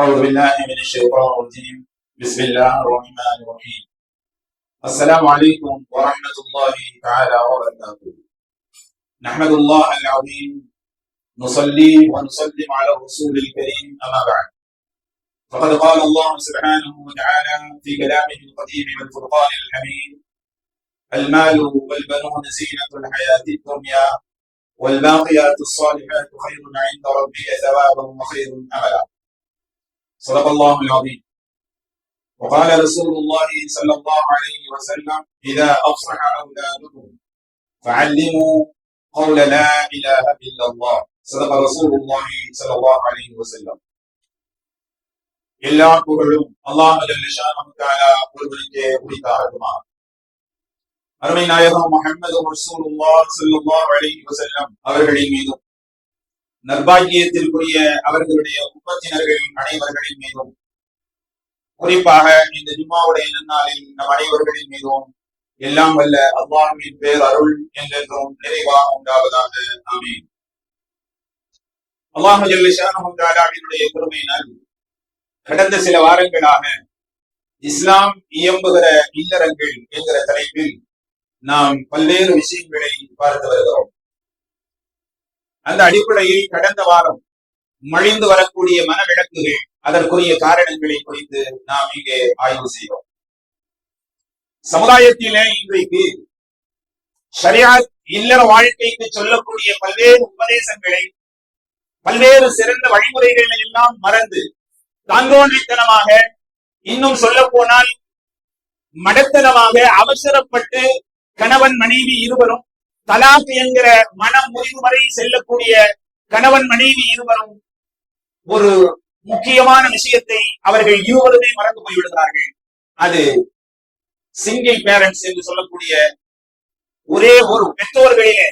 أعوذ بالله من الشيطان الرجيم. بسم الله الرحمن الرحيم. السلام عليكم ورحمة الله تعالى وبركاته. نحمد الله العظيم. نصلي ونسلم على الرسول الكريم أما بعد. فقد قال الله سبحانه وتعالى في كلامه القديم والفرقان الحميد المال والبنون زينة الحياة الدنيا والباقيات الصالحات خير عند ربك ثوابا وخير املا صدق الله العظيم وقال رسول الله صلى الله عليه وسلم اذا افصح اولادكم فعلموا قول لا اله الا الله صدق رسول الله صلى الله عليه وسلم எல்லா புகழும் அல்லாஹ் ஒருவனுக்கு குறித்தாகுமா அருமை நாயகம் முகமது ரசூலுல்லாஹ் ஸல்லல்லாஹு அலைஹி வஸல்லம் அவர்களின் மீதும் நர்பாகியத்திற்குரிய அவர்களுடைய உப்பத்தினர்கள் அனைவர்களின் மீதும் குறிப்பாக இந்த ஜும்மாவுடைய நன்னாளில் நம் அனைவர்களின் மீதும் எல்லாம் வல்ல அல்லாஹின் பேர் அருள் என்றென்றும் நிறைவாக உண்டாவதாக. ஆமீன். அல்லாஹ் ஜல்லிஷானுடைய பெருமையினால் கடந்த சில வாரங்களாக இஸ்லாம் இயம்புகிற இல்லறங்கள் என்கிற தலைப்பில் நாம் பல்வேறு விஷயங்களை பார்த்து வருகிறோம். அந்த அடிப்படையில் கடந்த வாரம் மழிந்து வரக்கூடிய மனவிளக்குகள் அதற்குரிய காரணங்களை குறித்து நாம் இங்கே ஆய்வு செய்தோம். சமுதாயத்திலே இன்றைக்கு சரியா இல்லற வாழ்க்கைக்கு சொல்லக்கூடிய பல்வேறு உபதேசங்களை பல்வேறு சிறந்த வழிமுறைகளை எல்லாம் மறந்து தாங்கோன்றித்தனமாக இன்னும் சொல்ல போனால் மடத்தனமாக அவசரப்பட்டு கணவன் மனைவி இருவரும் தலாக் என்கிற மனம் முறிவு வரை செல்லக்கூடிய கணவன் மனைவி இருவரும் ஒரு முக்கியமான விஷயத்தை அவர்கள் இருவருமே மறந்து போய்விடுகிறார்கள். அது சிங்கிள் பேரண்ட்ஸ் என்று சொல்லக்கூடிய ஒரே ஒரு பெற்றோர்களிலே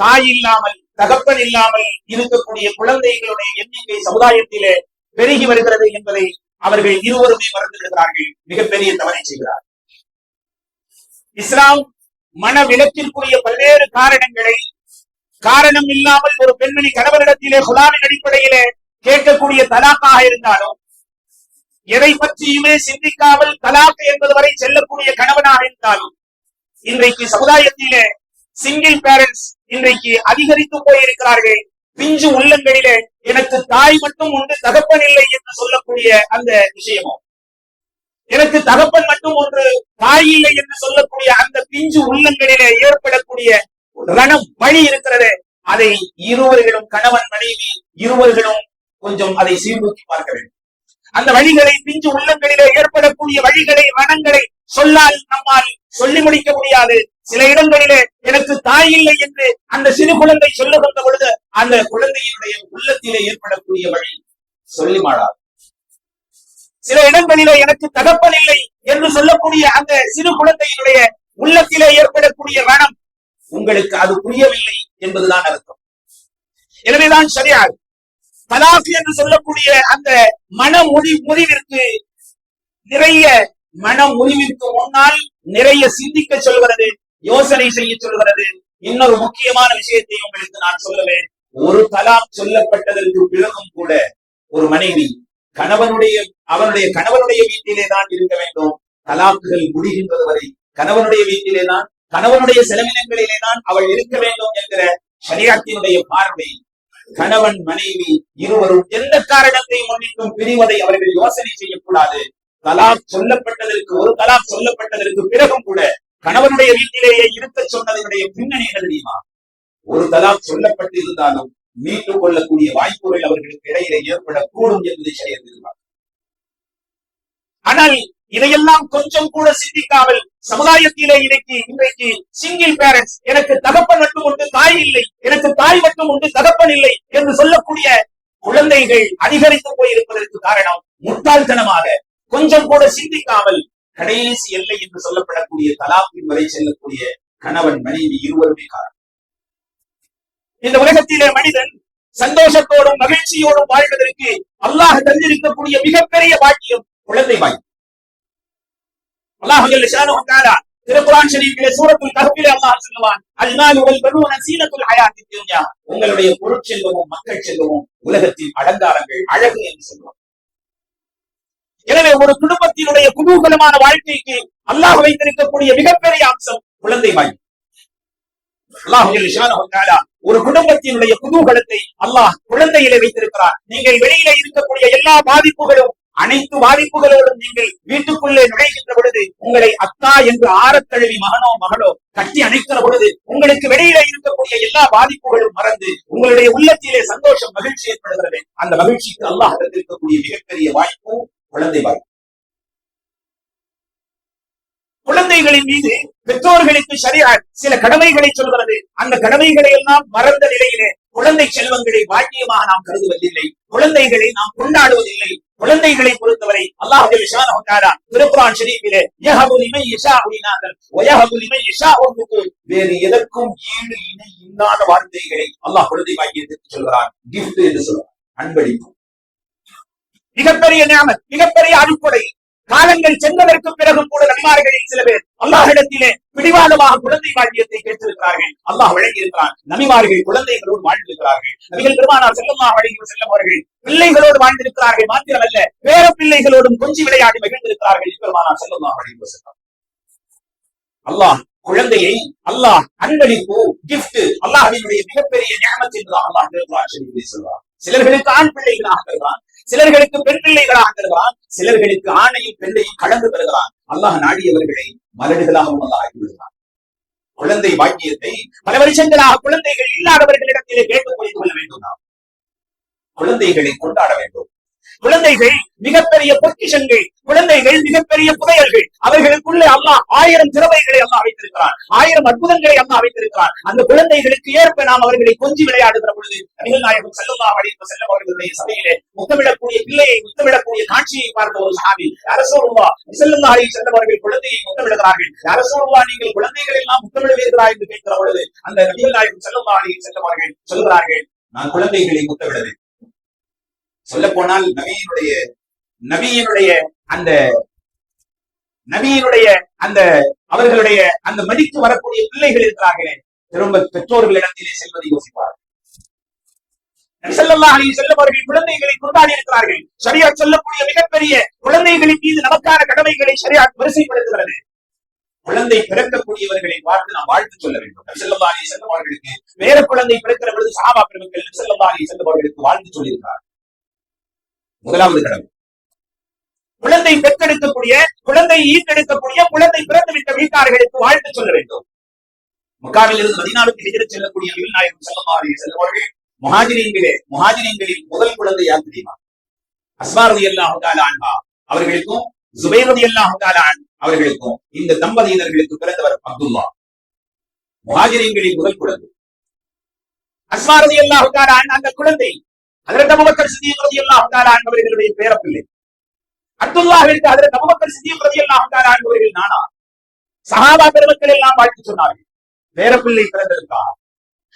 தாய் இல்லாமல் தகப்பன் இல்லாமல் இருக்கக்கூடிய குழந்தைகளுடைய எண்ணிக்கை சமுதாயத்திலே பெருகி வருகிறது என்பதை அவர்கள் இருவருமே மறந்து விடுகிறார்கள். மிகப்பெரிய தவறை செய்கிறார் இஸ்லாம் மனவிலக்கிற்குரிய பல்வேறு காரணங்களை காரணம் இல்லாமல் ஒரு பெண்மணி கணவரிடத்திலே குலாவின் அடிப்படையிலே கேட்கக்கூடிய தலாக்காக இருந்தாலும் எதை பற்றியுமே சிந்திக்காமல் தலாக் என்பது வரை செல்லக்கூடிய கணவனாக இருந்தாலும் இன்றைக்கு சமுதாயத்திலே சிங்கிள் பேரண்ட்ஸ் இன்றைக்கு அதிகரித்து போயிருக்கிறார்கள். பிஞ்சு உள்ளங்களிலே எனக்கு தாய் மட்டும் உண்டு தகப்பன் இல்லை என்று சொல்லக்கூடிய அந்த விஷயமும். எனக்கு தகப்பன் மட்டும் ஒன்று தாய் இல்லை என்று சொல்லக்கூடிய அந்த பிஞ்சு உள்ளங்களிலே ஏற்படக்கூடிய ரணம் வழி இருக்கிறது அதை இருவர்களும் கணவன் மனைவி இருவர்களும் கொஞ்சம் அதை சீர்தூக்கி பார்க்க வேண்டும். அந்த வழிகளை பிஞ்சு உள்ளங்களிலே ஏற்படக்கூடிய வழிகளை ரணங்களை சொல்லால் நம்மால் சொல்லி முடிக்க முடியாது. சில இடங்களிலே எனக்கு தாய் இல்லை என்று அந்த சிறு குழந்தை சொல்லுகின்ற பொழுது அந்த குழந்தையினுடைய உள்ளத்திலே ஏற்படக்கூடிய வழி சொல்லி மாடாது சில இடங்களில எனக்கு தகப்பன் இல்லை என்று சொல்லக்கூடிய அந்த சிறு குழந்தையினுடைய உள்ளத்திலே ஏற்படக்கூடிய மனம் உங்களுக்கு அது புரியவில்லை என்பதுதான் அர்த்தம். எனவேதான் சரியாக தலாக் என்று சொல்லக்கூடிய அந்த மன முடி முறிவிற்கு நிறைய மன முறிவிற்கு முன்னால் நிறைய சிந்திக்க சொல்கிறது யோசனை செய்ய சொல்கிறது. இன்னொரு முக்கியமான விஷயத்தை உங்களுக்கு நான் சொல்லுவேன். ஒரு தலாம் சொல்லப்பட்டதற்கு பிறகும் கூட ஒரு மனைவி கணவனுடைய அவனுடைய கணவனுடைய வீட்டிலே தான் இருக்க வேண்டும். தலாக்குகள் முடிகின்றது வரை கணவனுடைய வீட்டிலே தான் கணவனுடைய செலவினங்களிலே தான் அவள் இருக்க வேண்டும் என்கிற சரியாத்தினுடைய பார்வை. கணவன் மனைவி இருவரும் எந்த காரணத்தை முன்னிட்டும் பிரிவதை அவர்கள் யோசனை செய்யக்கூடாது. தலாக் சொல்லப்பட்டதற்கு ஒரு தலாக் சொல்லப்பட்டதற்கு பிறகும் கூட கணவனுடைய வீட்டிலேயே இருக்க சொன்னதனுடைய பின்னணி என்ன தெரியுமா? ஒரு தலாக் சொல்லப்பட்டு இருந்தாலும் மீட்டுக் கொள்ளக்கூடிய வாய்ப்புகள் அவர்களுக்கு இடையிலே ஏற்படக்கூடும் என்பதை செயல்படுகிறார் ஆனால் இதையெல்லாம் கொஞ்சம் கூட சிந்திக்காமல் சமுதாயத்திலே இன்னைக்கு இன்றைக்கு சிங்கிள் பேரண்ட்ஸ் எனக்கு தகப்பன் மட்டும் உண்டு தாய் இல்லை எனக்கு தாய் மட்டும் உண்டு தகப்பன் இல்லை என்று சொல்லக்கூடிய குழந்தைகள் அதிகரித்து போயிருப்பதற்கு காரணம் முட்டாள்தனமாக கொஞ்சம் கூட சிந்திக்காமல் கடைசி எல்லை என்று சொல்லப்படக்கூடிய தலாப்பின் வரை செல்லக்கூடிய கணவன் மனைவி இருவருமே காரணம். இந்த உலகத்திலே மனிதன் சந்தோஷத்தோடும் மகிழ்ச்சியோடும் வாழ்வதற்கு அல்லாஹ் தந்திருக்கக்கூடிய மிகப்பெரிய பாக்கியம் குழந்தை பாக்கியம். அல்லாஹ் ஜல்ல ஷானஹு தஆலா திருக்குர்ஆன் ஷரீஃபிலே சூரத்துல் அல்லாஹ் சொல்லுவான் அல்மாலு வல் பனூன சீனத்துல் ஹயாத்தித் துன்யா. உங்களுடைய பொருட்செல்வமும் மக்கள் செல்வமும் உலகத்தின் அலங்காரங்கள் அழகு என்று சொல்லுவான். எனவே ஒரு குடும்பத்தினுடைய குதூகலமான வாழ்க்கைக்கு அல்லாஹ் வைத்திருக்கக்கூடிய மிகப்பெரிய அம்சம் குழந்தை வாய்ப்பு ஒரு குடும்பத்தினுடைய குதூகலத்தை அல்லாஹ் குழந்தையிலே வைத்திருக்கிறார். நீங்கள் வெளியில இருக்கக்கூடிய எல்லா பாதிப்புகளும் அனைத்து பாதிப்புகளோடும் நீங்கள் வீட்டுக்குள்ளே நுழைகின்ற பொழுது உங்களை அத்தா என்று ஆரத்தழுவி மகனோ மகளோ கட்டி அணைக்கிற பொழுது உங்களுக்கு வெளியில இருக்கக்கூடிய எல்லா பாதிப்புகளும் மறந்து உங்களுடைய உள்ளத்திலே சந்தோஷம் மகிழ்ச்சி ஏற்படுகிறது. அந்த மகிழ்ச்சிக்கு அல்லாஹ் இருக்கக்கூடிய மிகப்பெரிய வாய்ப்பு குழந்தை வாய்ப்பு குழந்தைகளின் மீது பெற்றோர்களுக்கு சரியா சில கடமைகளை சொல்கிறது. அந்த கடமைகளை எல்லாம் மறந்த நிலையிலே குழந்தை செல்வங்களை பாக்கியமாக நாம் கருதுவதில்லை. குழந்தைகளை நாம் கொண்டாடுவதில்லை. குழந்தைகளை பொறுத்தவரை அல்லாஹ் ஷானஹு தஆலா திருக்குர்ஆன் ஷரீஃபிலே யஹபு லிமன் யஷாஉ வேறு எதற்கும் ஈடு இணை இல்லாத வார்த்தைகளை அல்லாஹ் குழந்தை பாக்கியத்திற்கு சொல்கிறான். கிஃப்ட் என்று சொல்றான் அன்பளிப்பு. மிகப்பெரிய நியமன் மிகப்பெரிய அடிப்படை. காலங்கள் சென்றதற்கு பிறகும் கூட நபிமார்களில் சில பேர் அல்லாஹிடத்திலே பிடிவாதமாக குழந்தை பாக்கியத்தை கேட்டிருக்கிறார்கள் அல்லாஹ் வழங்கியிருக்கிறான். நபிமார்கள் குழந்தைகளோடு வாழ்ந்திருக்கிறார்கள். நபிகள் பெருமானார் செல்லல்லாஹு வழங்கி செல்லும் அவர்கள் பிள்ளைகளோடு வாழ்ந்திருக்கிறார்கள் மாத்திரமல்ல வேற பிள்ளைகளோடும் கொஞ்சி விளையாடி மகிழ்ந்திருக்கிறார்கள் பெருமானார் செல்லம்மா வழங்கி வஸல்லம். அல்லாஹ் குழந்தையை அல்லாஹ் அன்பளிப்பு gift அல்லாஹினுடைய மிகப்பெரிய நியமத் அல்லாஹ் திருக்குர்ஆன் சொல்றார் சிலர்களுக்கு ஆண் பிள்ளைகளாக தருகிறான் சிலர்களுக்கு பெண் பிள்ளைகளாக தருகிறான் சிலர்களுக்கு ஆணையும் பெண்ணையும் கலந்து தருகிறான் அல்லாஹ் நாடியவர்களை மலடுகளாகவும் அல்லாஹ் ஆக்கி விடுகிறான். குழந்தை பாக்கியத்தை பல வருஷங்களாக குழந்தைகள் இல்லாதவர்களிடத்திலே கேட்டுக் கொள்ள வேண்டும் நாம். குழந்தைகளை கொண்டாட வேண்டும். குழந்தைகள் மிகப்பெரிய பொக்கிஷங்கள் குழந்தைகள் மிகப்பெரிய புதையல்கள். அவர்களுக்குள்ளே அம்மா ஆயிரம் திறமைகளை அம்மா வைத்திருக்கிறான். ஆயிரம் அற்புதங்களை அம்மா வைத்திருக்கிறான். அந்த குழந்தைகளுக்கு ஏற்ப நாம் அவர்களை கொஞ்சி விளையாடுகிற பொழுது நபிகள் நாயகம் ஸல்லல்லாஹு அலைஹி வஸல்லம் அவர்களுடைய சபையிலே முத்தமிடக்கூடிய பிள்ளையை முத்தமிடக்கூடிய காட்சியை பார்த்த ஒரு சாமி அரசோருவா ஸல்லல்லாஹு அலைஹி வஸல்லம் அவர்கள் குழந்தையை முத்தமிடுகிறார்கள். அரசோருவா நீங்கள் குழந்தைகள் எல்லாம் முத்தமிடுவீர்களா? என்று கேட்கிற பொழுது அந்த நபிகள் நாயகம் செல்லுமா அலைஹி வஸல்லம் அவர்கள் சொல்கிறார்கள் நான் குழந்தைகளை முத்தமிடுவேன் சொல்ல போனால் நபியினுடைய நபியினுடைய அந்த நபியினுடைய அந்த அவர்களுடைய அந்த மடிக்கு வரக்கூடிய பிள்ளைகள் இருக்கிறார்களே திரும்ப பெற்றோர்களிடத்திலே செல்வதை யோசிப்பார்கள். நபி குழந்தைகளை கொண்டாடி இருக்கிறார்கள். சரியா சொல்லக்கூடிய மிகப்பெரிய குழந்தைகளின் மீது நமக்கான கடமைகளை சரியா வரிசைப்படுத்துகிறது. குழந்தை பிறக்கக்கூடியவர்களை பார்த்து நாம் வாழ்த்து சொல்ல வேண்டும். நபி ஸல்லல்லாஹு வேறு வேற குழந்தை பிறக்கிற பொழுது சாபா பெருமக்கள் நபி செல்லவர்களுக்கு அலைஹி வாழ்த்து சொல்லியிருக்கிறார் முதலாவது கடமை குழந்தை பெற்றெடுக்கக்கூடிய குழந்தை ஈட்டெடுக்கக்கூடிய குழந்தை பிறந்துவிட்ட வீட்டார்களுக்கு வாழ்த்து சொல்ல வேண்டும். மக்காவில் இருந்து மதினாவுக்கு எதிர செல்லக்கூடிய நாயகம் வஸல்லம் அவர்கள் முஹாஜிரீன்களே முஹாஜிரீன்களின் முதல் குழந்தை யார் தெரியுமா? அஸ்மா ரலியல்லாஹு தஆலா அன்ஹா அவர்களுக்கும் தஆலா அன் அவர்களுக்கும் இந்த தம்பதியினர்களுக்கு பிறந்தவர் அப்துல்லா முஹாஜிரீன்களின் முதல் குழந்தை. அஸ்மா ரலியல்லாஹு தஆலா அன் அந்த குழந்தை ஹஜரத் அபூபக்கர் சித்திக் ரலியல்லாஹு தஆலா பேரப்பிள்ளை. அப்துல்லாஹ்விற்கு ஹஜரத் அபூபக்கர் சித்திக் ரலியல்லாஹு தஆலா நானா? சகாபா பெருமக்கள் எல்லாம் வாழ்த்து சொன்னார்கள். பேரப்பிள்ளை பிறந்திருக்கார்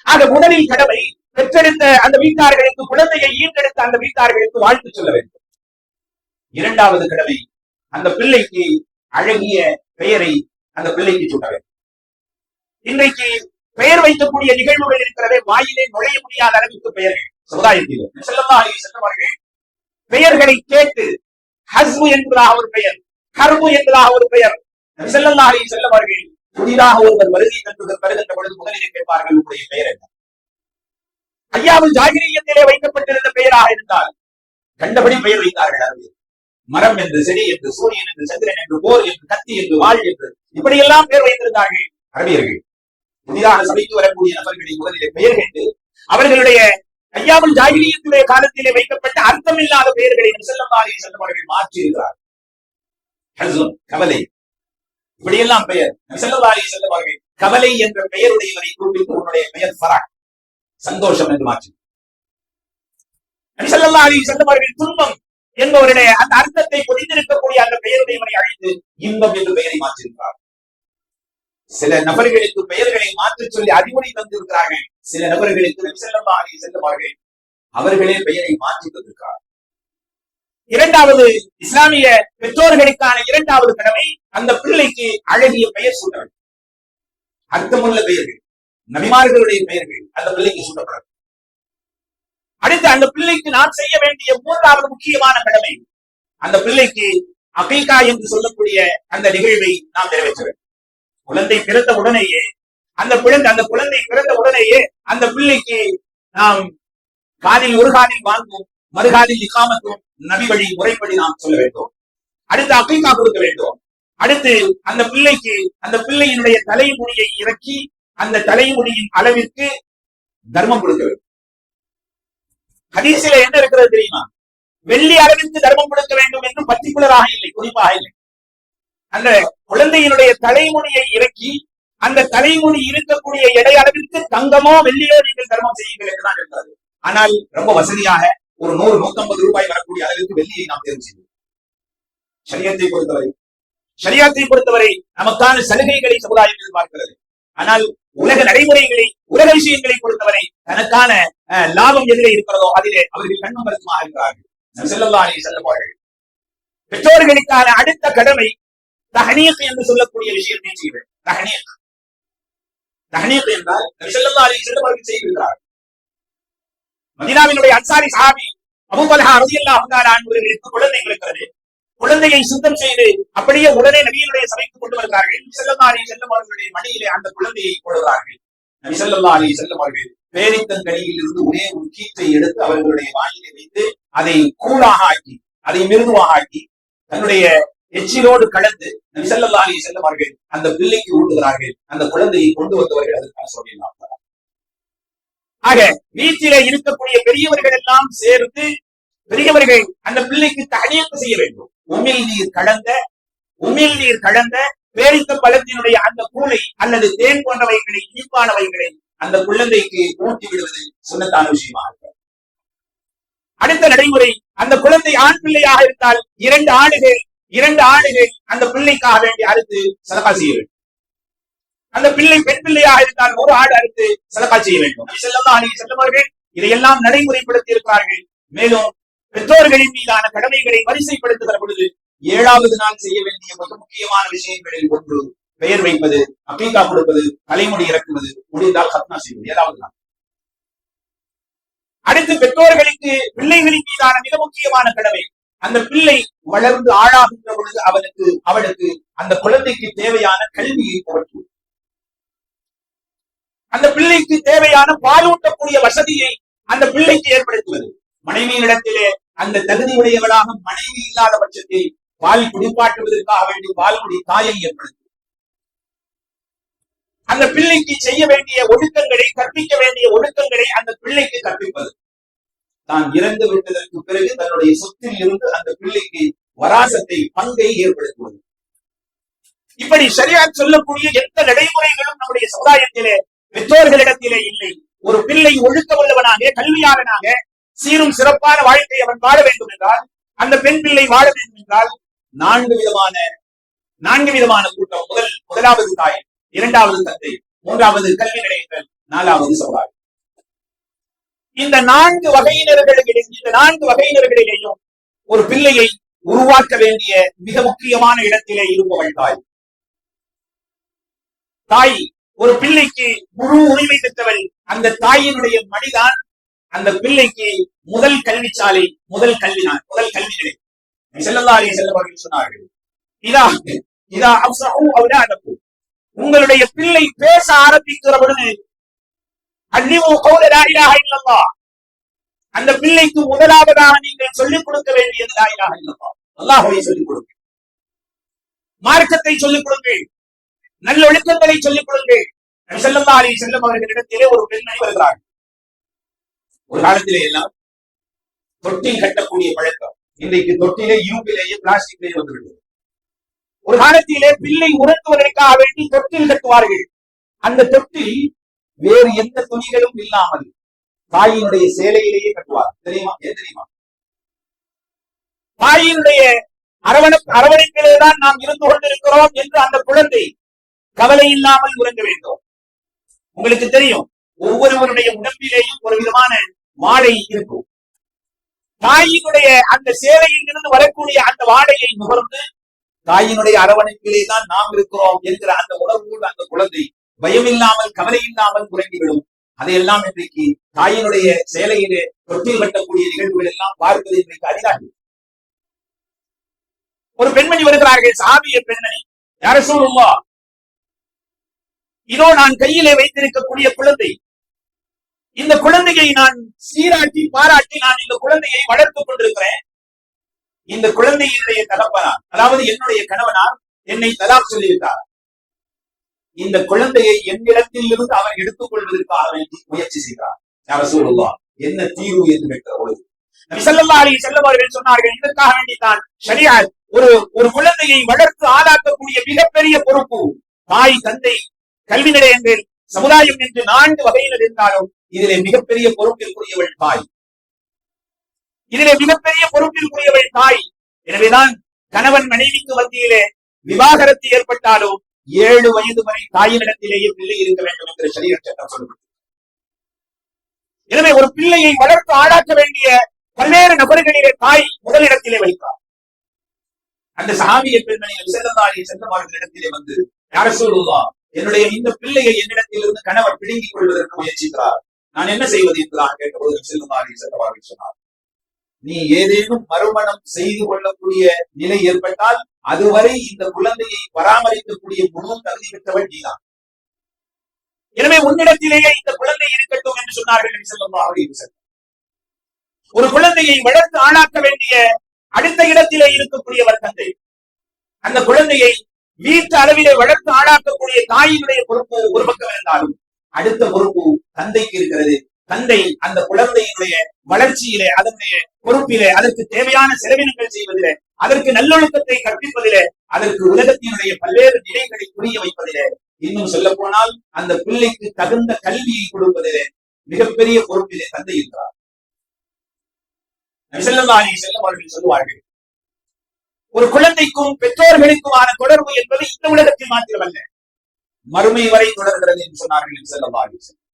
ஆக முதலில் கடமை பெற்றெடுத்த அந்த வீட்டார்களுக்கு குழந்தையை ஈட்டெடுத்த அந்த வீட்டார்களுக்கு வாழ்த்து சொல்ல வேண்டும். இரண்டாவது கடமை அந்த பிள்ளைக்கு அழகிய பெயரை அந்த பிள்ளைக்கு சூட்ட வேண்டும். இன்றைக்கு பெயர் வைக்கக்கூடிய நிகழ்வுகள் இருக்கிறதே வாயிலே நுழைய முடியாத அளவுக்கு பெயர்கள். சமுதாயத்தில். ஸல்லல்லாஹு அலைஹி பெயர்களை கேட்டு ஹஸ்மு என்பதாக ஒரு பெயர் ஹர்மு என்பதாக ஒரு பெயர். நபி ஸல்லல்லாஹு அலைஹி புதிதாக ஒருவர் வருகை தந்து வருகின்ற பொழுது முதலில் கேட்பார்கள் உங்களுடைய பெயர் என்ன? ஐயாவில் ஜாகிரியத்திலே வைக்கப்பட்டிருந்த பெயராக இருந்தால் கண்டபடி பெயர் வைத்தார்கள் அரபியர் மரம் என்று செடி என்று சூரியன் என்று சந்திரன் என்று போர் என்று கத்தி என்று வாழ் என்று. இப்படியெல்லாம் பெயர் வைத்திருந்தார்கள். அரபியர்கள் புதிதாக சபைக்கு வரக்கூடிய நபர்களை முதலிலே பெயர் கேட்டு அவர்களுடைய ஐயாவும் ஜாகிரியத்துடைய காலத்திலே வைக்கப்பட்ட அர்த்தமில்லாத பெயர்களை செல்லமாறி செல்லவர்கள் மாற்றி இருக்கிறார் கவலை. இப்படியெல்லாம் பெயர். செல்லவாரி செல்லவர்கள் கவலை என்ற பெயருடையவரை குறிப்பிட்டு உன்னுடைய பெயர் ஃபராக். சந்தோஷம் என்று மாற்றி. நபிசல்லா அலி செல்லவர்கள் துன்பம் என்பவருடைய அந்த அர்த்தத்தை பொதிந்திருக்கக்கூடிய அந்த பெயருடையவரை அழைத்து இன்பம் என்று பெயரை மாற்றியிருக்கிறார் சில நபர்களுக்கு பெயர்களை மாற்றி சொல்லி அறிவுரை தந்திருக்கிறார்கள். சில நபர்களுக்கு நபிசல்லா அலி செல்லவார்கள் அவர்களே பெயரை மாற்றி தந்திருக்கிறார் இரண்டாவது இஸ்லாமிய பெற்றோர்களுக்கான இரண்டாவது கடமை அந்த பிள்ளைக்கு அழகிய பெயர் சூட்ட அர்த்தமுள்ள பெயர்கள் நபிமார்களுடைய பெயர்கள் அந்த பிள்ளைக்கு சூட்டப்படும். அடுத்து அந்த பிள்ளைக்கு நாம் செய்ய வேண்டிய மூன்றாவது முக்கியமான கடமை அந்த பிள்ளைக்கு அகைகா என்று சொல்லக்கூடிய அந்த நிகழ்வை நாம் நிறைவேற்ற வேண்டும். குழந்தை பிறந்த உடனேயே அந்த குழந்தை அந்த குழந்தை பிறந்த உடனேயே அந்த பிள்ளைக்கு நாம் காதில் ஒரு காலில் வாங்கும் மறுகாலில் இக்காமத்தும் நபி வழி முறைப்படி நாம் சொல்ல வேண்டும். அடுத்து அகைகா கொடுக்க வேண்டும். அடுத்து அந்த பிள்ளைக்கு அந்த பிள்ளையினுடைய தலைமுடியை இறக்கி அந்த தலைமுடியின் அளவிற்கு தர்மம் கொடுக்க வேண்டும். ஹதீஸில என்ன இருக்கிறது தெரியுமா? வெள்ளி அளவிற்கு தர்மம் கொடுக்க வேண்டும் என்று பர்டிகுலராக இல்லை குறிப்பாக இல்லை. அந்த குழந்தையினுடைய தலைமுடியை இறக்கி அந்த தலைமுடி இருக்கக்கூடிய எடை அளவிற்கு தங்கமோ வெள்ளியோ நீங்கள் தர்மம் செய்யுங்கள் என்றுதான் இருக்கிறது ஆனால் ரொம்ப வசதியாக ஒரு நூறு நூத்தம்பது ரூபாய் வரக்கூடிய அளவிற்கு வெள்ளியை நாம் தேர்வு செய்வோம். சரியத்தை பொறுத்தவரை சரியாத்தை பொறுத்தவரை நமக்கான சலுகைகளை சமுதாயம் எதிர்பார்க்கிறது. ஆனால் உலக நடைமுறைகளை உலக விஷயங்களை பொறுத்தவரை தனக்கான அஹ், லாபம் எதிரே இருக்கிறதோ அதிலே அவர்கள் கண்ணும் கருத்துமாக இருக்கிறார்கள். செல்லல்லா அலி செல்லவார்கள் பெற்றோர்களுக்கான அடுத்த கடமை தஹனீக் என்று சொல்லக்கூடிய விஷயத்தை செய்வேன் தஹனீக். தஹனீக் என்றால் செல்லல்லா அலி செல்லவர்கள் செய்திருக்கிறார் மதினாவினுடைய அன்சாரி சஹாபி அபூ அருதியல்லா ரலியல்லாஹு தஆலா குழந்தை இருக்கிறது குழந்தையை சுத்தம் செய்து அப்படியே உடனே நபியினுடைய சபைக்கு கொண்டு வருகிறார்கள். செல்லல்லா அலி செல்லம் அவர்களுடைய மடியிலே அந்த குழந்தையை போடுகிறார்கள் நபி ஸல்லல்லாஹு அலைஹி வஸல்லம் பேரித்தன் கடியில் இருந்து ஒரே ஒரு கீற்றை எடுத்து அவர்களுடைய வாயிலை வைத்து அதை கூழாக ஆக்கி அதை மிருதுவாக ஆக்கி தன்னுடைய எச்சிலோடு கலந்து நபி செல்லவார்கள் அந்த பிள்ளைக்கு ஊட்டுகிறார்கள். அந்த குழந்தையை கொண்டு வந்தவர்கள் அதற்கான சொல்லியிருந்தார் ஆக வீட்டில இருக்கக்கூடிய பெரியவர்கள் எல்லாம் சேர்ந்து பெரியவர்கள் அந்த பிள்ளைக்கு தனியப்பு செய்ய வேண்டும். உமிழ் நீர் கலந்த உமிழ் நீர் கலந்த பேரித்த பழத்தினுடைய அந்த கூளை அல்லது தேன் போன்றவைகளை இனிப்பானவைகளை அந்த குழந்தைக்கு ஊட்டி விடுவது சுண்ணத்தான விஷயமா இருக்கும். அடுத்த நடைமுறை அந்த குழந்தை ஆண் பிள்ளையாக இருந்தால் இரண்டு ஆடுகள் இரண்டு ஆடுகள் அந்த பிள்ளைக்காக வேண்டி அறுத்து சதகா செய்ய வேண்டும். அந்த பிள்ளை பெண் பிள்ளையாக இருந்தால் ஒரு ஆடு அறுத்து சதகா செய்ய வேண்டும். நபி ஸல்லல்லாஹு இதையெல்லாம் நடைமுறைப்படுத்தி இருக்கிறார்கள். மேலும் பெற்றோர்களின் மீதான கடமைகளை வரிசைப்படுத்துகிற பொழுது ஏழாவது நாள் செய்ய வேண்டிய மிக முக்கியமான விஷயங்களில் ஒன்று பெயர் வைப்பது அக்கீகா கொடுப்பது தலைமுடி இறக்குவது முடிந்தால் ஹத்னா செய்வது ஏழாவது நாள். அடுத்து பெற்றோர்களுக்கு பிள்ளைகளின் மீதான மிக முக்கியமான கடமை அந்த பிள்ளை வளர்ந்து ஆளாகின்ற பொழுது அவனுக்கு அவனுக்கு அந்த குழந்தைக்கு தேவையான கல்வியை புகட்டுவது அந்த பிள்ளைக்கு தேவையான பாலூட்டக்கூடிய வசதியை அந்த பிள்ளைக்கு ஏற்படுத்துவது. மனைவியினிடத்திலே அந்த தகுதி உடையவளாக மனைவி இல்லாத பட்சத்தில் பால் குடிப்பாட்டுவதற்காக வேண்டி பால்குடி தாயை ஏற்படுத்தும். அந்த பிள்ளைக்கு செய்ய வேண்டிய ஒழுக்கங்களை கற்பிக்க வேண்டிய ஒழுக்கங்களை அந்த பிள்ளைக்கு கற்பிப்பது. தான் இறந்து விட்டதற்கு பிறகு தன்னுடைய சொத்தில் இருந்து அந்த பிள்ளைக்கு வராசத்தை பங்கை ஏற்படுத்துவது. இப்படி சரியா சொல்லக்கூடிய எந்த நடைமுறைகளும் நம்முடைய சமுதாயத்திலே பெற்றோர்களிடத்திலே இல்லை. ஒரு பிள்ளை ஒழுக்க உள்ளவனாக கல்வியாளனாக சீரும் சிறப்பான வாழ்க்கை அவன் வாழ வேண்டும் என்றால் அந்த பெண் பிள்ளை வாழ வேண்டும் என்றால் நான்கு விதமான நான்கு விதமான கூட்டம். முதல் முதலாவது தாய் இரண்டாவது தந்தை மூன்றாவது கல்வி நிலையங்கள் நாலாவது சமுதாயம். இந்த நான்கு வகையினர்களிடையும் இந்த நான்கு வகையினர்களிலேயும் ஒரு பிள்ளையை உருவாக்க வேண்டிய மிக முக்கியமான இடத்திலே இருப்பவள் தாய். தாய் ஒரு பிள்ளைக்கு முழு உரிமை பெற்றவள் அந்த தாயினுடைய மடிதான். அந்த பிள்ளைக்கு முதல் கல்வி சாலை முதல் கல்வி நான் முதல் கல்வி நிலை செல்லல்லாரி செல்லவர்கள் சொன்னார்கள் இதா இதா அவசரம் உங்களுடைய பிள்ளை பேச ஆரம்பிக்கிற பொழுது அந்த பிள்ளைக்கு முதலாவதாக நீங்கள் சொல்லிக் கொடுக்க வேண்டியது லாயிலாக இல்லப்பா இல்லல்லாஹ். சொல்லிக் கொடுங்க மார்க்கத்தை சொல்லிக் கொடுங்கள். நல்லொழுக்கங்களை சொல்லிக் கொடுங்கள். நபி ஸல்லல்லாஹு அலைஹி அவர்களிடத்திலே ஒரு பெண்மணி வருகிறார்கள் ஒரு காலத்திலே எல்லாம் தொட்டில் கட்டக்கூடிய பழக்கம். இன்றைக்கு தொட்டிலே யூபிலேயே பிளாஸ்டிக்லேயே வந்துவிட்டது. ஒரு காலத்திலே பிள்ளை உணர்த்துவதற்காக வேண்டி தொட்டில் கட்டுவார்கள். அந்த தொட்டில் வேறு எந்த துணிகளும் இல்லாமல் தாயினுடைய சேலையிலேயே கட்டுவார். தெரியுமா? ஏன் தெரியுமா? தாயினுடைய அரவண அரவணைப்பிலே தான் நாம் இருந்து கொண்டிருக்கிறோம் என்று அந்த குழந்தை கவலை இல்லாமல் உறங்க வேண்டும். உங்களுக்கு தெரியும் ஒவ்வொருவருடைய உடம்பிலேயும் ஒரு விதமான வாடை இருக்கும். தாயினுடைய அந்த சேவையில் இருந்து வரக்கூடிய அந்த வாடையை நுகர்ந்து தாயினுடைய அரவணைப்பிலே தான் நாம் இருக்கிறோம் என்கிற அந்த உணர்வோடு அந்த குழந்தை பயமில்லாமல் கவலை இல்லாமல் குறைந்துவிடும். அதையெல்லாம் இன்றைக்கு தாயினுடைய சேலையிலே தொட்டில் கட்டக்கூடிய நிகழ்வுகள் எல்லாம் பார்ப்பது இன்றைக்கு அரிதாகும் ஒரு பெண்மணி வருகிறார்கள் சாபிய பெண்மணி. யார சொல்லுமா இதோ நான் கையிலே வைத்திருக்கக்கூடிய குழந்தை. இந்த குழந்தையை நான் சீராட்டி பாராட்டி நான் இந்த குழந்தையை வளர்த்துக் கொண்டிருக்கிறேன். இந்த குழந்தையினுடைய தகப்பனார் அதாவது என்னுடைய கணவனார் என்னை தலாக் சொல்லிவிட்டார். இந்த குழந்தையை என்னிடத்தில் இருந்து அவர் எடுத்துக் கொள்வதற்காக வேண்டி முயற்சி செய்கிறார். யார சொல்லுவா என்ன தீர்வு என்று கேட்கிற பொழுது நபி ஸல்லல்லாஹு சொன்னார்கள் இதற்காக வேண்டித்தான் தான் ஒரு ஒரு குழந்தையை வளர்த்து ஆளாக்கக்கூடிய மிகப்பெரிய பொறுப்பு தாய் தந்தை கல்வி நிலையங்கள் சமுதாயம் என்று நான்கு வகையினர் இருந்தாலும் இதிலே மிகப்பெரிய பொறுப்பிற்குரியவள் தாய். இதிலே மிகப்பெரிய பொறுப்பிற்குரியவள் தாய். எனவேதான் கணவன் மனைவிக்கு மத்தியிலே விவாகரத்து ஏற்பட்டாலும் ஏழு வயது வரை தாயினிடத்திலேயே பிள்ளை இருக்க வேண்டும் என்று சரீர சட்டம் சொல்லப்பட்டது எனவே ஒரு பிள்ளையை வளர்த்து ஆளாக்க வேண்டிய பல்வேறு நபர்களிலே தாய் முதலிடத்திலே வைத்தார் அந்த சஹாபிய பெண்மணி செல்லந்தாரி சென்றவர்களிடத்திலே வந்து யார சொல்லுவா என்னுடைய இந்த பிள்ளையை என்னிடத்திலிருந்து கணவர் பிடுங்கிக் கொள்வதற்கு முயற்சிக்கிறார். நான் என்ன செய்வது? என்று நான் கேட்டபோது செல்லுமாறி சென்றவார்கள் சொன்னார் நீ ஏதேனும் மறுமணம் செய்து கொள்ளக்கூடிய நிலை ஏற்பட்டால் அதுவரை இந்த குழந்தையை பராமரிக்கக்கூடிய முழு தகுதி பெற்றவள் நீதான். எனவே உன்னிடத்திலேயே இந்த குழந்தை இருக்கட்டும் என்று சொன்னார்கள் என்று ஸல்லல்லாஹு அப்படி ஒரு குழந்தையை வளர்த்து ஆளாக்க வேண்டிய அடுத்த இடத்திலே இருக்கக்கூடியவர் தந்தை. அந்த குழந்தையை வீட்டு அளவிலே வளர்த்து ஆளாக்கக்கூடிய தாயினுடைய பொறுப்பு ஒரு பக்கம் இருந்தாலும் அடுத்த பொறுப்பு தந்தைக்கு இருக்கிறது. தந்தை அந்த குழந்தையினுடைய வளர்ச்சியிலே அதனுடைய பொறுப்பிலே அதற்கு தேவையான செலவினங்கள் செய்வதிலே அதற்கு நல்லொழுக்கத்தை கற்பிப்பதிலே அதற்கு உலகத்தினுடைய பல்வேறு நிலைகளை புரிய வைப்பதிலே. இன்னும் சொல்ல போனால் அந்த பிள்ளைக்கு தகுந்த கல்வியை கொடுப்பதிலே மிகப்பெரிய பொறுப்பிலே தந்தை இருக்கிறார். நபிசல்லாஹி செல்லம் அவர்கள் சொல்லுவார்கள் ஒரு குழந்தைக்கும் பெற்றோர்களுக்குமான தொடர்பு என்பது இந்த உலகத்தில் மாத்திரமல்ல. மறுமை வரை தொடர்கிறது என்று சொன்னார்கள் நபிசல்லாஹி செல்லம்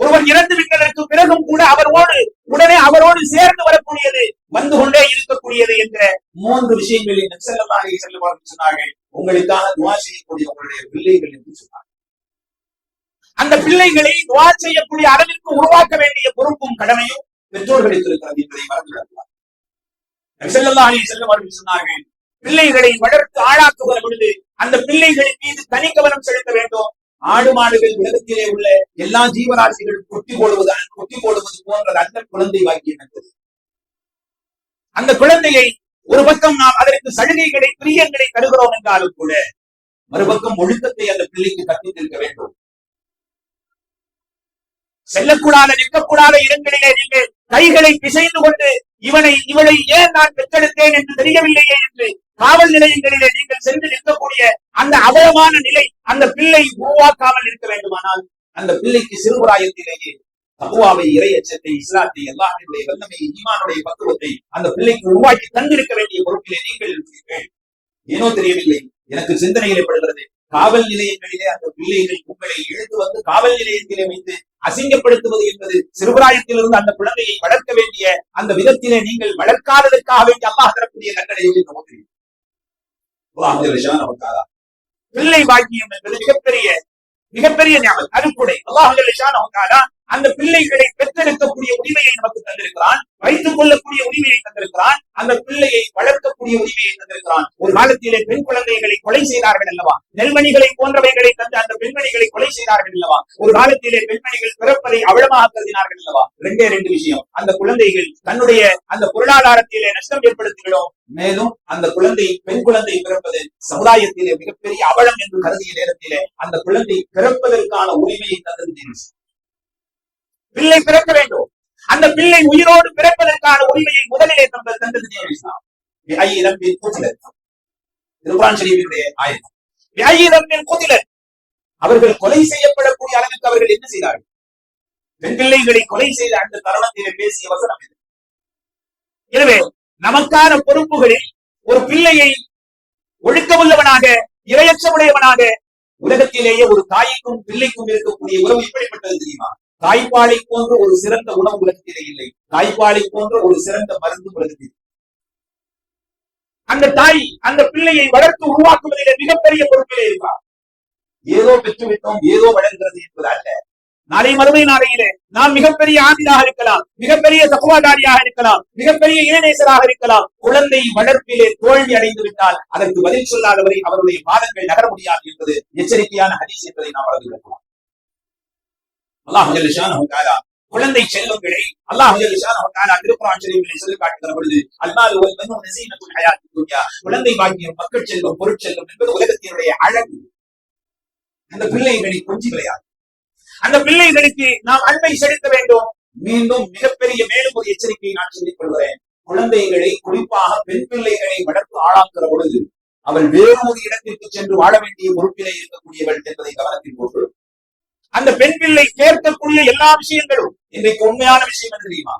ஒருவர் இறந்து விட்டதற்கு பிறகும் கூட அவரோடு உடனே அவரோடு சேர்ந்து வரக்கூடியது வந்து கொண்டே இருக்கக்கூடியது என்ற மூன்று விஷயங்களில் நபிசல்லாஹி செல்லம் சொன்னார்கள். உங்களுக்காக துவா செய்யக்கூடிய உங்களுடைய பிள்ளைகள் என்று சொன்னார்கள். அந்த பிள்ளைகளை துவா செய்யக்கூடிய அளவிற்கு உருவாக்க வேண்டிய பொறுப்பும் கடமையும் பெற்றோர்களுக்கு இருக்கிறது என்பதை மறந்துவிடக்கூடாது நபிசல்லாஹி செல்லம் அவர்கள் சொன்னார்கள் பிள்ளைகளை வளர்த்து ஆளாக்குகிற பொழுது அந்த பிள்ளைகளின் மீது தனி கவனம் செலுத்த வேண்டும். ஆடு மாடுகள் உலகத்திலே உள்ள எல்லா ஜீவராசிகளும் கொட்டி போடுவது கொட்டி போடுவது போன்றது அந்த குழந்தை வாக்கியம் என்பது அந்த குழந்தையை ஒரு பக்கம் நாம் அதற்கு சலுகைகளை பிரியங்களை தருகிறோம் என்றாலும் கூட மறுபக்கம் ஒழுக்கத்தை அந்த பிள்ளைக்கு கற்பித்திருக்க வேண்டும். செல்லக்கூடாத நிற்கக்கூடாத இடங்களிலே நீங்கள் கைகளை பிசைந்து கொண்டு இவனை இவளை ஏன் நான் பெற்றெடுத்தேன் என்று தெரியவில்லையே என்று காவல் நிலையங்களிலே நீங்கள் சென்று நிற்கக்கூடிய அந்த அவலமான நிலை அந்த பிள்ளை உருவாக்காமல் இருக்க வேண்டுமானால் அந்த பிள்ளைக்கு சிறுபிராயத்திலேயே தகுவாவை இறையச்சத்தை இஸ்லாத்தை எல்லாருடைய வல்லமை ஈமானுடைய பக்குவத்தை அந்த பிள்ளைக்கு உருவாக்கி தந்திருக்க வேண்டிய பொறுப்பிலே நீங்கள் இருக்கிறீர்கள் ஏனோ தெரியவில்லை. எனக்கு சிந்தனையில் ஏற்படுகிறது காவல் நிலையங்களிலே அந்த பிள்ளைகள் உங்களை இழுத்து வந்து காவல் நிலையத்திலே வைத்து அசிங்கப்படுத்துவது என்பது சிறுபிராயத்திலிருந்து அந்த குழந்தையை வளர்க்க வேண்டிய அந்த விதத்திலே நீங்கள் வளர்க்காததற்காக வேண்டிய அல்லாஹ் தரக்கூடிய கட்டளை நமக்கு தெரியும். அல்லாஹ் ஜல்ல பிள்ளை பாக்கியம் என்பது மிகப்பெரிய மிகப்பெரிய ஞாபகம் அருக்குடை அல்லாஹ் ஜல்ல ஷானஹு அந்த பிள்ளைகளை பெற்றெடுக்கக்கூடிய உரிமையை நமக்கு தந்திருக்கிறான் வைத்துக் கொள்ளக்கூடிய உரிமையை தந்திருக்கிறான் அந்த பிள்ளையை வளர்க்கக்கூடிய உரிமையை தந்திருக்கிறான். ஒரு காலத்திலே பெண் குழந்தைகளை கொலை செய்தார்கள் அல்லவா? நெல்மணிகளை போன்றவைகளை தந்து அந்த பெண்மணிகளை கொலை செய்தார்கள் அல்லவா? ஒரு காலத்திலே பெண்மணிகள் பிறப்பதை அவலமாக கருதினார்கள் அல்லவா? ரெண்டே ரெண்டு விஷயம். அந்த குழந்தைகள் தன்னுடைய அந்த பொருளாதாரத்திலே நஷ்டம் ஏற்படுத்துகிறோம். மேலும் அந்த குழந்தை பெண் குழந்தை பிறப்பது சமுதாயத்திலே மிகப்பெரிய அவலம் என்று கருதிய நேரத்திலே அந்த குழந்தை பிறப்பதற்கான உரிமையை தந்தது பிள்ளை பிறக்க வேண்டும். அந்த பிள்ளை உயிரோடு பிறப்பதற்கான உரிமையை முதலிலே தந்த தந்தது தீர்வு இஸ்லாம் விஐயிரம் ஷரீஃபினுடைய ஆயத்தம் அவர்கள் கொலை செய்யப்படக்கூடிய அளவுக்கு அவர்கள் என்ன செய்தார்கள்? பெண் பிள்ளைகளை கொலை செய்த அந்த தருணத்திலே பேசிய வசனம் இது. எனவே நமக்கான பொறுப்புகளில் ஒரு பிள்ளையை ஒழுக்கமுள்ளவனாக இரையச்சமுடையவனாக உலகத்திலேயே ஒரு தாய்க்கும் பிள்ளைக்கும் இருக்கக்கூடிய உறவு எப்படிப்பட்டது தெரியுமா? தாய்ப்பாலை போன்ற ஒரு சிறந்த உணவு உலகத்திலே இல்லை. தாய்ப்பாலை போன்ற ஒரு சிறந்த மருந்து உலகத்தில் அந்த தாய் அந்த பிள்ளையை வளர்த்து உருவாக்குவதிலே மிகப்பெரிய பொறுப்பிலே இருக்கிறார் ஏதோ பெற்றுவிட்டோம் ஏதோ வளர்கிறது என்பது அல்ல. நாளை மறுமை நாளையிலே நாம் மிகப்பெரிய ஆண்டியாக இருக்கலாம் மிகப்பெரிய தக்குவாதாரியாக இருக்கலாம் மிகப்பெரிய இளநேசராக இருக்கலாம். குழந்தை வளர்ப்பிலே தோல்வி அடைந்து விட்டால் அதற்கு பதில் சொல்லாதவரை அவருடைய பாதங்கள் நகர முடியாது என்பது எச்சரிக்கையான ஹரிஸ் என்பதை நாம் வளர்ந்து விடலாம் அல்லாஹ் குழந்தை செல்வங்களை அல்லாஹ் ஜல்ல செல்வங்களை சொல்லி காட்டுகிற பொழுது அல்லாது குழந்தை பாக்கியம் மக்கள் செல்வம் பொருட்செல்வம் என்பது உலகத்தினுடைய அழகு. அந்த பிள்ளைகளை கொஞ்சி விளையாது அந்த பிள்ளைகளுக்கு நாம் அன்பை செலுத்த வேண்டும். மீண்டும் மிகப்பெரிய மேலும் ஒரு எச்சரிக்கையை நான் சொல்லிக் கொள்கிறேன். குழந்தைகளை குறிப்பாக பெண் பிள்ளைகளை வளர்த்து ஆளாக்குற பொழுது அவள் வேறு ஒரு இடத்திற்கு சென்று வாழ வேண்டிய பொறுப்பிலே இருக்கக்கூடியவள் என்பதை கவனத்தில் கொண்டு அந்த பெண் பிள்ளை கேட்கக்கூடிய எல்லா விஷயங்களும். இன்றைக்கு உண்மையான விஷயம் என்ன தெரியுமா?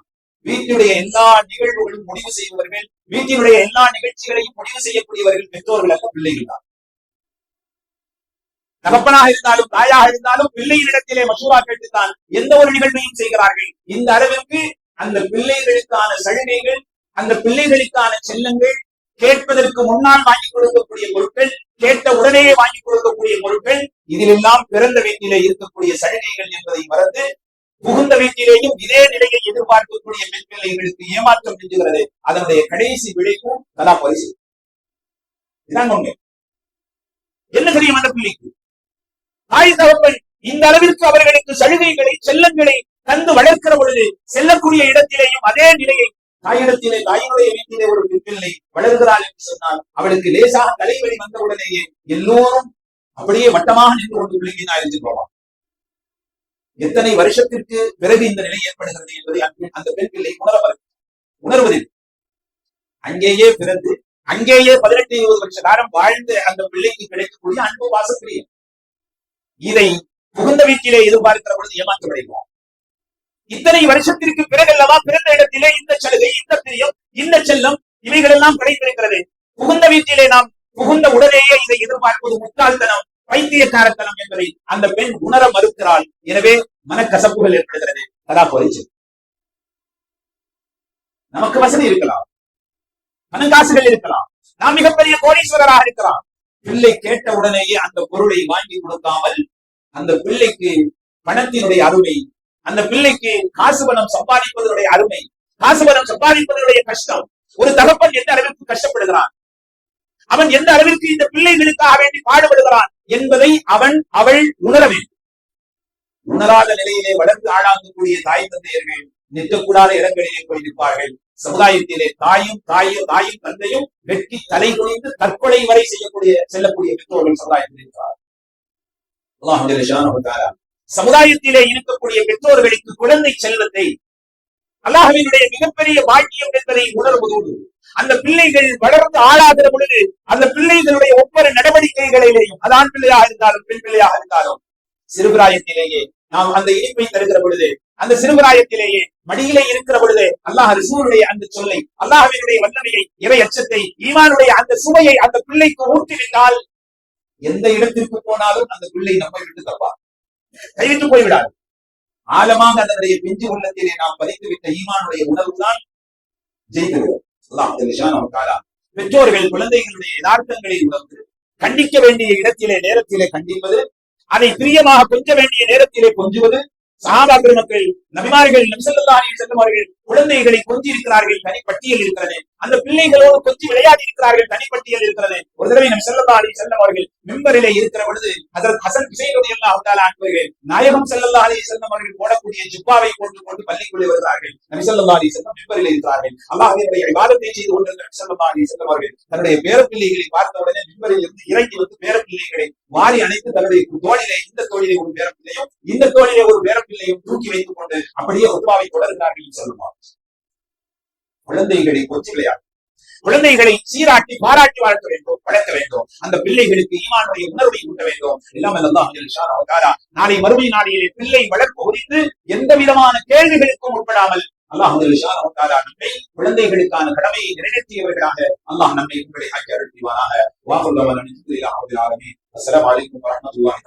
வீட்டினுடைய எல்லா நிகழ்வுகளும் முடிவு செய்பவர்கள் வீட்டினுடைய எல்லா நிகழ்ச்சிகளையும் முடிவு செய்யக்கூடியவர்கள் பெற்றோர்கள் அல்ல பிள்ளைகள் தான். தகப்பனாக இருந்தாலும் தாயாக இருந்தாலும் பிள்ளைகளிடத்திலே மசூரா கேட்டுத்தான் எந்த ஒரு நிகழ்வையும் செய்கிறார்கள். இந்த அளவிற்கு அந்த பிள்ளைகளுக்கான சலுகைகள் அந்த பிள்ளைகளுக்கான செல்லங்கள் கேட்பதற்கு முன்னால் வாங்கி கொடுக்கக்கூடிய பொருட்கள் கேட்ட உடனே வாங்கி கொடுக்கக்கூடிய பொருட்கள் இதிலெல்லாம் பிறந்த வீட்டிலே இருக்கக்கூடிய சலுகைகள் என்பதை மறந்து புகுந்த வீட்டிலேயும் இதே நிலையை எதிர்பார்க்கக்கூடிய பெண் பிள்ளைகளுக்கு ஏமாற்றம் செஞ்சுகிறது அதனுடைய கடைசி விளைவும் தலா பரிசு இதான் உண்மை. என்ன தெரியும் அந்த பிள்ளைக்கு? தாய் தகப்பன் இந்த அளவிற்கு அவர்களுக்கு சலுகைகளை செல்லங்களை தந்து வளர்க்கிற பொழுது செல்லக்கூடிய இடத்திலேயும் அதே நிலையை தாயிடத்திலே தாயினுடைய வீட்டிலே ஒரு பெண் பிள்ளை வளர்கிறாள் என்று சொன்னால் அவளுக்கு லேசாக தலைவலி வந்தவுடனேயே எல்லோரும் அப்படியே வட்டமாக நின்று கொண்டு விழுங்கினா என்று போவான் எத்தனை வருஷத்திற்கு பிறகு இந்த நிலை ஏற்படுகிறது என்பதை அந்த- பெண் பிள்ளை உணர உணர்வதில்லை அங்கேயே பிறந்து அங்கேயே பதினெட்டு இருபது வருஷ காலம் வாழ்ந்த அந்த பிள்ளைக்கு கிடைக்கக்கூடிய அன்பு வாசப்பிரியம். இதை புகுந்த வீட்டிலே எதிர்பார்க்கிற பொழுது ஏமாற்றமடைவோம். இத்தனை வருஷத்திற்கு பிறகு அல்லவா பிறந்த இடத்திலே இந்த சலுகை இந்த பிரியம் இந்த செல்லம் இவைகள் எல்லாம் கிடைத்திருக்கிறது. புகுந்த வீட்டிலே நாம் புகுந்த உடனேயே இதை எதிர்பார்ப்பது முட்டாள்தனம் பைத்தியக்காரத்தனம் என்பதை அந்த பெண் உணர மறுக்கிறாள். எனவே மனக்கசப்புகள் ஏற்படுகிறது. கதா போயிச்சு நமக்கு வசதி இருக்கலாம். பணங்காசுகள் இருக்கலாம். நாம் மிகப்பெரிய கோடீஸ்வரராக இருக்கலாம் பிள்ளை கேட்ட உடனேயே அந்த பொருளை வாங்கி கொடுக்காமல் அந்த பிள்ளைக்கு பணத்தினுடைய அருமை அந்த பிள்ளைக்கு காசு பணம் சம்பாதிப்பதனுடைய அருமை. காசு பணம் சம்பாதிப்பதனுடைய கஷ்டம். ஒரு தகப்பன் எந்த அளவிற்கு கஷ்டப்படுகிறான்? அவன் எந்த அளவிற்கு இந்த பிள்ளைகளுக்காக வேண்டி பாடுபடுகிறான் என்பதை அவன் அவள் உணர வேண்டும். உணராத நிலையிலே வளர்ந்து ஆளாக்கக்கூடிய தாய் தந்தையர்கள் நிற்கக்கூடாத இடங்களிலே போய் நிற்பார்கள். சமுதாயத்திலே தாயும் தாயும் தாயும் தந்தையும் வெட்டி தலை குனிந்து தற்கொலை வரை செய்யக்கூடிய செல்லக்கூடிய பெற்றோர்கள் சமுதாயத்தில் இருக்கிறார் அல்லாஹ் ஜல்ல சமுதாயத்திலே இருக்கக்கூடிய பெற்றோர்களுக்கு குழந்தை செல்வத்தை அல்லாஹவினுடைய மிகப்பெரிய பாக்கியம் என்பதை உணர்வதோடு அந்த பிள்ளைகள் வளர்ந்து ஆளாகிற பொழுது அந்த பிள்ளைகளுடைய ஒவ்வொரு நடவடிக்கைகளிலேயும் அது ஆண் பிள்ளையாக இருந்தாலும் பெண் பிள்ளையாக இருந்தாலும் சிறுபிராயத்திலேயே நாம் அந்த இனிப்பை தருகிற பொழுது அந்த சிறுபிராயத்திலேயே மடியிலே இருக்கிற பொழுது அல்லாஹ் ரிசூருடைய அந்த சொல்லை அல்லாஹவினுடைய வல்லமையை இறை அச்சத்தை ஈமானுடைய அந்த சுமையை அந்த பிள்ளைக்கு ஊட்டிவிட்டால் எந்த இடத்திற்கு போனாலும் அந்த பிள்ளை நம்மை விட்டு தப்பா கைவிட்டு போய்விடாது. ஆழமாக அதனுடைய பெஞ்சு உள்ளத்திலே நாம் பதித்துவிட்ட ஈமானுடைய உணர்வுதான் ஜெயித்துவிடும் பெற்றோர்கள் குழந்தைகளுடைய யதார்த்தங்களை உணர்ந்து கண்டிக்க வேண்டிய இடத்திலே நேரத்திலே கண்டிப்பது அதை பிரியமாக கொஞ்ச வேண்டிய நேரத்திலே கொஞ்சுவது சஹாபா மக்கள் நபிமார்கள் நம்சல்லா செல்லும் அவர்கள் குழந்தைகளை கொஞ்சி இருக்கிறார்கள் தனிப்பட்டியல் இருக்கிறது. அந்த பிள்ளைகளோடு கொஞ்சி விளையாடி இருக்கிறார்கள் தனிப்பட்டியல் இருக்கிறது. ஒரு தடவை நம் செல்லல்லாஹி செல்லம் அவர்கள் மிம்பரிலே இருக்கிற பொழுது அதற்கு ஹசன் ஹுசைன் எல்லாம் அன்பர்கள் நாயகம் செல்லல்லா அலி செல்லம் அவர்கள் போடக்கூடிய ஜுப்பாவை போட்டு கொண்டு பள்ளிக்குள்ளே வருகிறார்கள். நபி ஸல்லல்லாஹு அலி செல்லம் மிம்பரிலே இருக்கிறார்கள். அல்லாஹ் விவாதத்தை செய்து கொண்டிருந்த நபி ஸல்லல்லாஹு அலி செல்லம் அவர்கள் தன்னுடைய பேரப்பிள்ளைகளை பார்த்தவுடனே மெம்பரில் இருந்து இறங்கி வந்து பேரப்பிள்ளைகளை வாரி அணைத்து தன்னுடைய தோழிலே இந்த தோழிலே ஒரு பேரப்பிள்ளையும் இந்த தோழிலே ஒரு பேரப்பிள்ளையும் தூக்கி வைத்துக் கொண்டு அப்படியே உப்பாவை தொடருந்தார்கள் சொல்லுவார் குழந்தைகளை கொஞ்சி விளையாடும் குழந்தைகளை சீராட்டி பாராட்டி வளர்க்க வேண்டும் வளர்க்க வேண்டும். அந்த பிள்ளைகளுக்கு ஈமானுடைய உணர்வை ஊட்ட வேண்டும். எல்லாம் அல்லாஹ் நாளை மறுமை நாளையிலே பிள்ளை வளர்ப்பு குறித்து எந்த விதமான கேள்விகளுக்கும் உட்படாமல் அல்லாஹ் நம்மை குழந்தைகளுக்கான கடமையை நிறைவேற்றியவர்களாக அல்லாஹ் நம்மை உங்களை ஆக்கி அருள் வாஹுல்லாஹ் அலமதுல்லாஹி ரப்பில் ஆலமீன். அஸ்ஸலாமு அலைக்கும் வரஹ்மத்துல்லாஹி